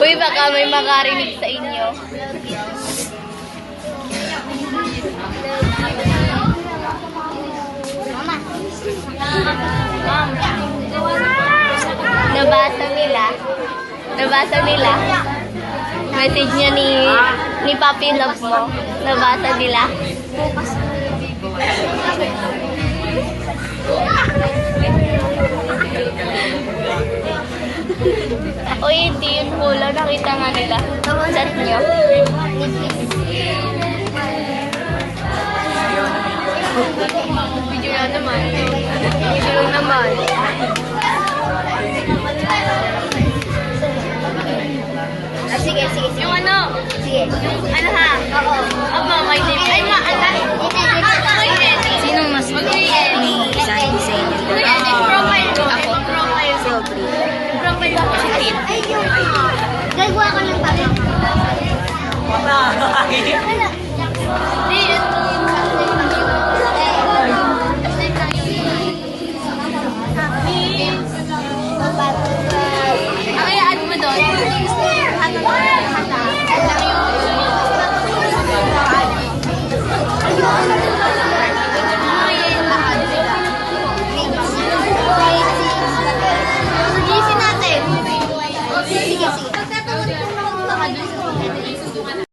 Uy, baka may makarinig sa inyo. Nabasa nila. Nabasa nila. Message niya ni ni Papi Love mo. Nabasa nila. Uy, hindi yun hula. Nakita nga nila. Chat niyo. Video lang naman. Video naman. Yung ano? Sige. Yung ano ha? Oo. Aba, may name. Ay, ma, ang dami. Sino mas umiisahin sa inyo? Profile ko. Ako. Profile. Si Aubrey. Profile ako si Tin. Ay, yun. Gagawa ka ng pala. Wala. Wala. Hindi, ito. Thank you.